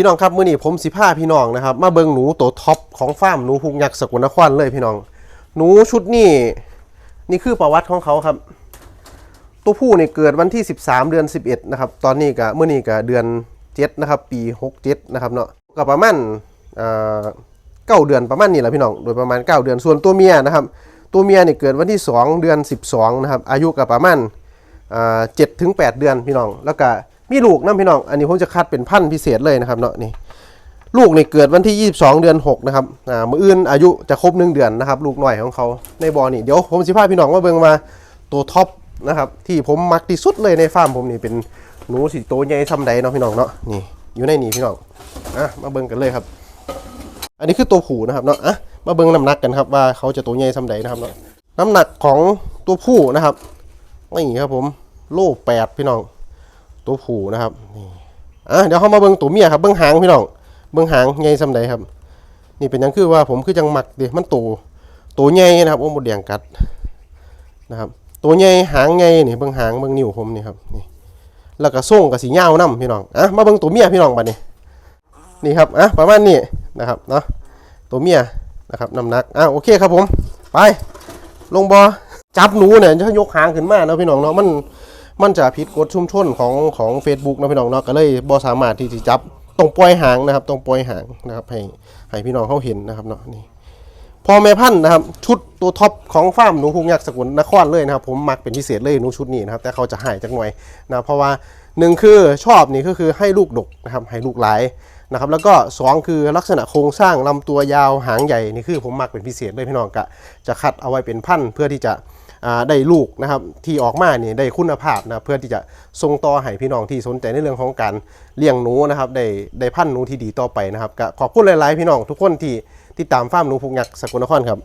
พี่น้องครับมื้อนี้ผมสิพาพี่น้องนะครับ มาเบิ่งหนูตัวท็อปของฟาร์มหนูพุงยักษ์สกลนครเลยพี่น้อง หนูชุดนี้นี่คือประวัติของเขาครับ ตัวผู้เนี่ยเกิดวันที่ 13 เดือน 11 นะครับ ตอนนี้ก็เมื่อนี้ก็เดือน7นะครับ ปี 67 นะครับเนาะก็ประมาณเอ่อเก้าเดือนประมาณนี้แหละพี่น้อง โดยประมาณ 9 เดือน ส่วนตัวเมียนะครับ ตัวเมียเนี่ยเกิดวันที่ 2 เดือน 12 นะครับ อายุก็ประมาณเจ็ดถึง8เดือนพี่น้อง แล้วก็ มีลูกนะพี่น้องอันนี้ผมจะคัดเป็นพันธุ์พิเศษเลยนะครับเนาะนี่ลูกนี่เกิดวันที่ 22 เดือน 6 นะครับ อ่า มืออื่นอายุจะครบ 1 เดือนนะครับ ลูกหน่อยของเขาในบอนี่ เดี๋ยวผมสิพาพี่น้องมาเบิ่งมาตัวท็อปนะครับ ที่ผมมักที่สุดเลยในฟาร์มผมนี่เป็นหนูสีโตใหญ่ซ้ำใดเนาะพี่น้องเนาะ นี่อยู่ในนี่พี่น้อง อะ มาเบิ่งกันเลยครับ อันนี้คือตัวผู้นะครับเนาะ อะ มาเบิ่งน้ำหนักกันครับว่าเขาจะตัวใหญ่ซ้ำใดนะครับเนาะ น้ำหนักของตัวผู้นะครับ นี่ครับผม โลแปดพี่น้อง ตัวผู้นะครับนี่อะเดี๋ยวเขามาเบิ่งตัวเมียครับเบิ่งหางพี่น้องเบิ่งหางใหญ่ซำใดครับ นี่เป็นยังคือว่าผมคือจังหมักดิมันโตตัวใหญ่นะครับโอ้หมดแดงกัดนะครับตัวใหญ่หางใหญ่นี่เบิ่งหางเบิ่งนิ้วผมนี่ครับนี่แล้วก็ส่งกับสียาวนํพี่น้องอะมาเบิ่งตัวเมียพี่น้องบัดนี้นี่ครับอะประมาณนี้นะครับเนาะตัวเมียนะครับน้ำหนักอะโอเคครับผม ไป ลงบอจับหนูเนี่ยจะยกหางขึ้นมาเนาะพี่น้องเนาะมัน มันจะผิดกฎชุมชนของของ Facebook นะพี่น้องเนาะก็เลยบ่สามารถที่จะจับต้องปล่อยหางนะครับต้องปล่อยหางนะครับให้ให้พี่น้องเขาเห็นนะครับเนาะนี่พอแม่พันธุ์นะครับ ชุดตัวท็อปของฟาร์มหนูพุงยักษ์สกุลนครเลยนะครับ ผมมักเป็นพิเศษเลยหนูชุดนี้นะครับ แต่เขาจะใหายจักหน่อยนะเพราะว่าหนึ่งคือชอบนี่ก็คือให้ลูกดกนะครับให้ลูกหลายนะครับแล้วก็สองคือลักษณะโครงสร้างลำตัวยาวหางใหญ่นี่คือผมมักเป็นพิเศษเลยพี่น้องกะจะคัดเอาไว้เป็นพันธุ์เพื่อที่จะ ได้ลูกนะครับที่ออกมาเนี่ยได้คุณภาพนะเพื่อที่จะส่งต่อให้พี่น้องที่สนใจในเรื่องของการเลี้ยงหนูนะครับได้ได้พันธุ์หนูที่ดีต่อไปนะครับก็ขอบคุณหลาย ๆ พี่น้องทุกคนที่ติดตามฟาร์มหนูพุกยักษ์สกลนครครับ